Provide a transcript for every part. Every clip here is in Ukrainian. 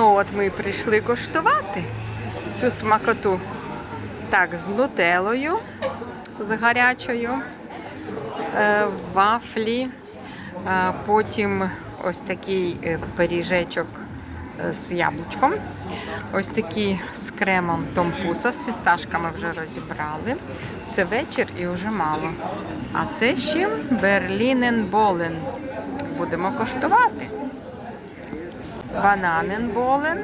Ну от ми прийшли коштувати цю смакоту. Так, з нутелою, з гарячою, е, вафлі, е, потім ось такий е, пиріжечок з яблучком. Ось такі з кремом томпуса, з фісташками вже розібрали. Це вечір і вже мало. А це ще Берліненболен. Будемо коштувати. Бананенболен,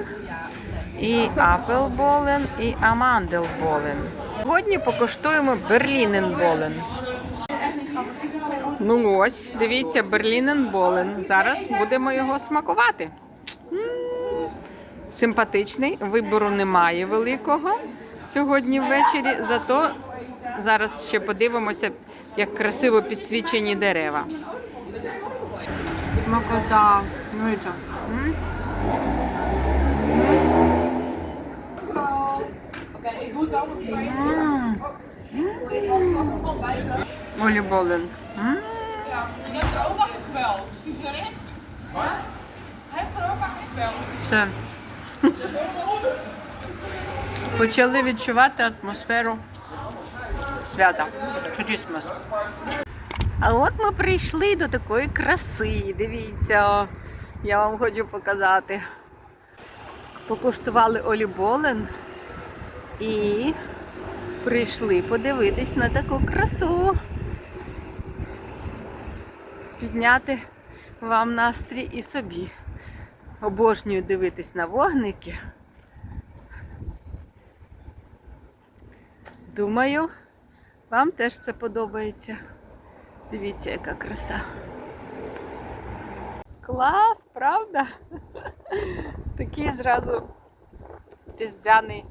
і апелболен, і аманделболен. Сьогодні покуштуємо Берліненболен. Ну ось, дивіться, Берліненболен. Зараз будемо його смакувати. М, Симпатичний, вибору немає великого сьогодні ввечері, зато зараз ще подивимося, як красиво підсвічені дерева. Смакота, ну і Оліболен. Je hebt er ook nog je erin? Hij heeft er ook nog gebeld. Все. Почали відчувати атмосферу свята. Крісмас. А от ми прийшли до такої краси. Дивіться, я вам хочу показати. Покуштували оліболен і прийшли подивитись на таку красу. Підняти вам настрій і собі. Обожнюю дивитись на вогники. Думаю, вам теж це подобається. Дивіться, яка краса. Клас, правда? Такий зразу різдвяний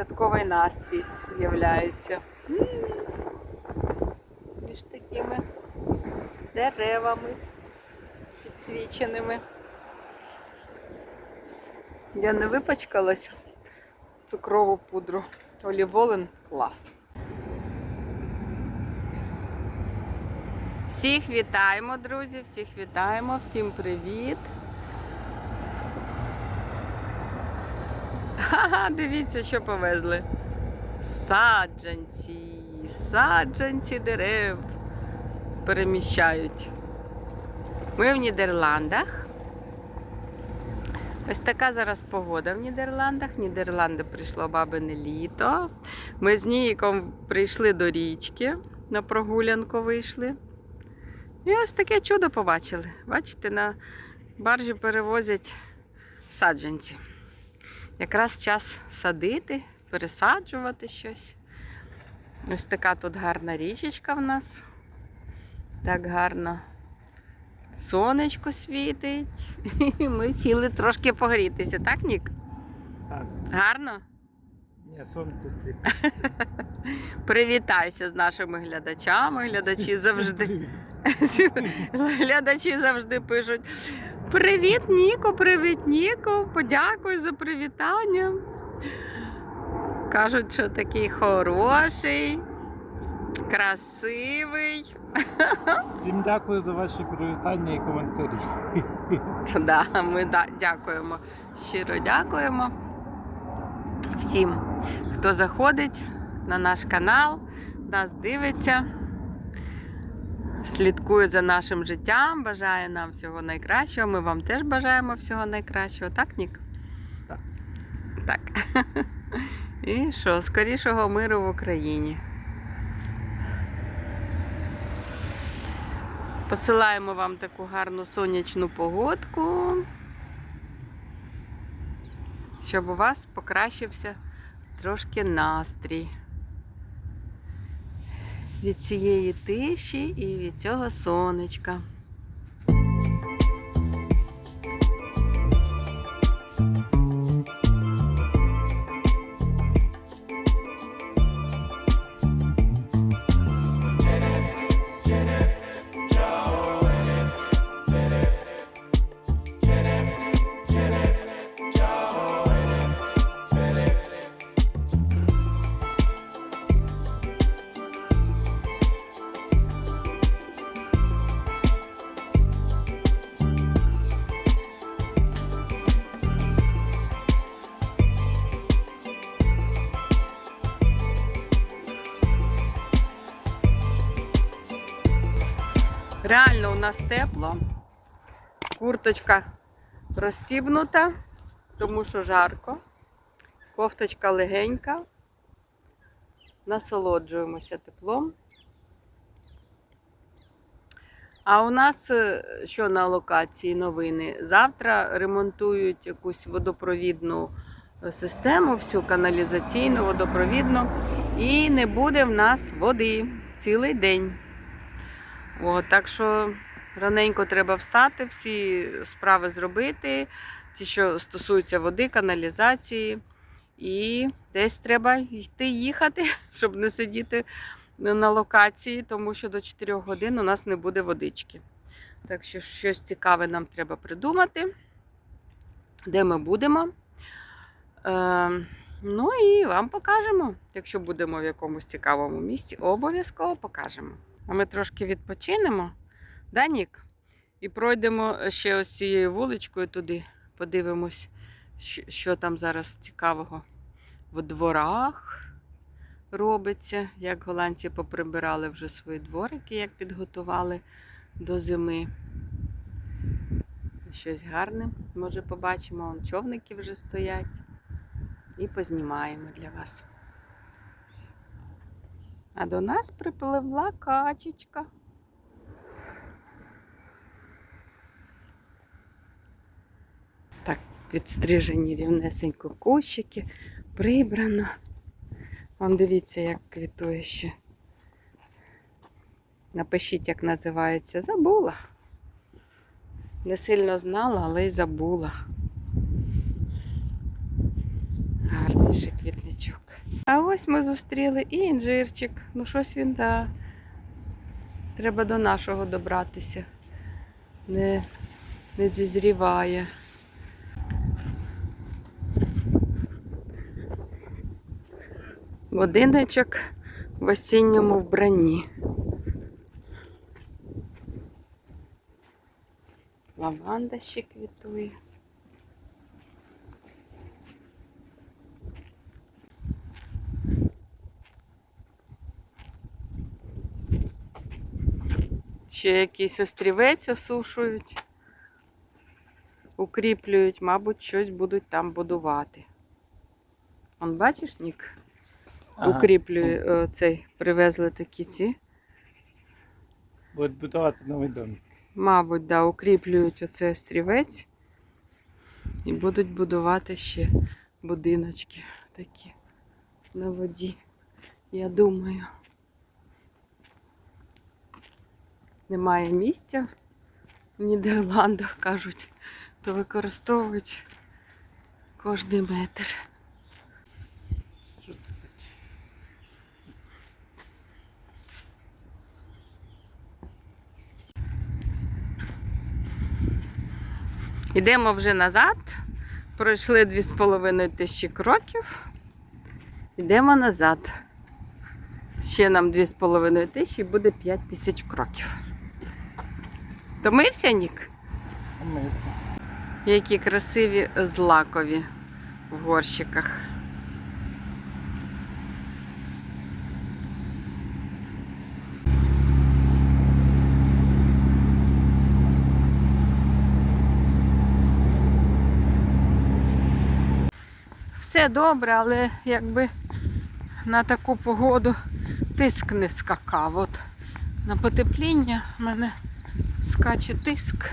святковий настрій з'являється. Між такими деревами підсвіченими. Я не випачкалась цукрову пудру. Оліволен клас. Всіх вітаємо, друзі, всіх вітаємо, всім привіт. Ха-ха, дивіться, що повезли. Саджанці, саджанці дерев переміщають. Ми в Нідерландах. Ось така зараз погода в Нідерландах. В Нідерланди прийшло бабине літо. Ми з Ніком прийшли до річки, на прогулянку вийшли. І ось таке чудо побачили. Бачите, на баржі перевозять саджанці. Якраз час садити, пересаджувати щось. Ось така тут гарна річечка в нас. Так гарно сонечко світить. І ми сіли трошки погрітися, так, Нік? Так, Гарно? ні, сонце сліп. Привітайся з нашими глядачами. Глядачі завжди, глядачі завжди пишуть. Привіт, Ніко, привіт, Ніко. Подякуй за привітання. Кажуть, що такий хороший, красивий. Всім дякую за ваші привітання і коментарі. Да, ми да, дякуємо. Щиро дякуємо всім, хто заходить на наш канал, нас дивиться, слідкує за нашим життям, бажає нам всього найкращого. Ми вам теж бажаємо всього найкращого, так, Нік? Так. Так. І що, скорішого миру в Україні. Посилаємо вам таку гарну сонячну погодку, щоб у вас покращився трошки настрій від цієї тиші і від цього сонечка. Реально у нас тепло. Курточка розстібнута, тому що жарко. Кофточка легенька. Насолоджуємося теплом. А у нас е, що на локації новини? Завтра ремонтують якусь водопровідну е, систему, всю каналізаційну, водопровідну, і не буде в нас води цілий день. От, так що раненько треба встати, всі справи зробити, ті, що стосуються води, каналізації. І десь треба йти їхати, щоб не сидіти на локації, тому що до 4 годин у нас не буде водички. Так що щось цікаве нам треба придумати, де ми будемо. Е, ну і вам покажемо. Якщо будемо в якомусь цікавому місці, обов'язково покажемо. А ми трошки відпочинемо, да, Нік? І пройдемо ще ось цією вуличкою туди, подивимось, що, що там зараз цікавого в дворах робиться, як голландці поприбирали вже свої дворики, як підготували до зими. Щось гарне, може, побачимо, Вон човники вже стоять. І познімаємо для вас. А до нас припливла качечка. Так, підстрижені рівнесенько кущики, прибрано. Вон дивіться, як квітує ще. Напишіть, як називається. Забула. Не сильно знала, але й забула. Гарний ще квітничок. А ось ми зустріли і інжирчик. Ну щось він да. Треба до нашого добратися. Не, не зізріває. Годиночок в осінньому вбранні. Лаванда ще квітує. Ще якийсь острівець осушують, укріплюють, мабуть, щось будуть там будувати. Он бачиш, Нік? Укріплює цей, привезли такі ці. Будуть будувати новий дом. Мабуть, да, укріплюють оцей острівець і будуть будувати ще будиночки такі на воді. Я думаю. Немає місця в Нідерландах, кажуть, то використовують кожний метр. Йдемо вже назад. Пройшли 2,5 тисячі кроків. Йдемо назад. Ще нам 2,5 тисячі буде 5 тисяч кроків. Томився, Нік? Помився. Які красиві злакові в горщиках. Все добре, але якби на таку погоду тиск не скакав. От на потепління в мене скаче тиск.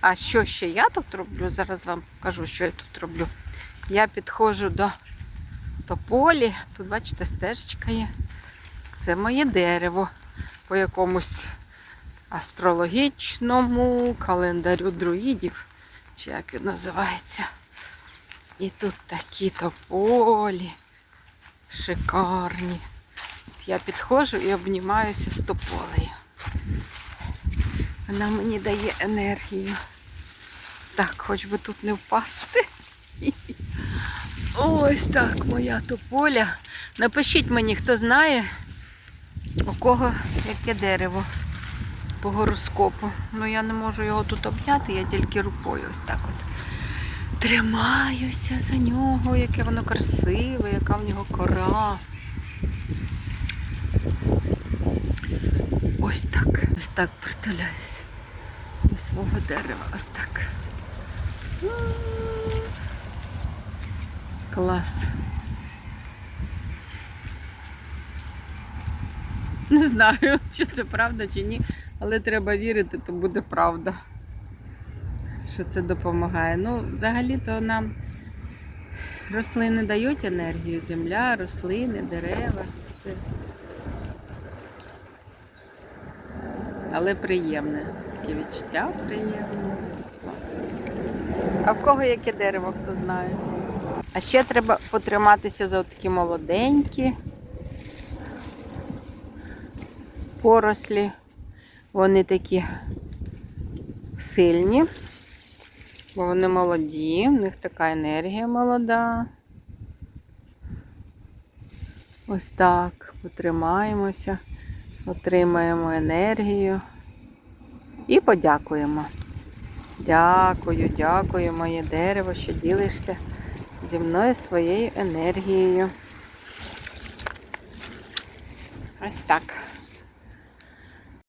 А що ще я тут роблю? Зараз вам покажу, що я тут роблю. Я підходжу до тополі. Тут, бачите, стежечка є. Це моє дерево по якомусь астрологічному календарю друїдів, чи як він називається. І тут такі тополі шикарні. Я підходжу і обнімаюся з тополею. Вона мені дає енергію. Так, хоч би тут не впасти. Ось так моя тополя. Напишіть мені, хто знає, у кого яке дерево по гороскопу. Ну я не можу його тут обняти, я тільки рукою ось так от. Тримаюся за нього, яке воно красиве, яка в нього кора. Ось так. Ось так притуляюсь до свого дерева. Ось так. Клас. Не знаю, чи це правда, чи ні, але треба вірити, то буде правда. Що це допомагає. Ну, взагалі-то нам рослини дають енергію, земля, рослини, дерева. Це... Але приємне. Таке відчуття приємне. А в кого яке дерево, хто знає? А ще треба потриматися за такі молоденькі порослі. Вони такі сильні, бо вони молоді, в них така енергія молода. Ось так, потримаємося, отримаємо енергію і подякуємо. Дякую, дякую, моє дерево, що ділишся зі мною своєю енергією. Ось так.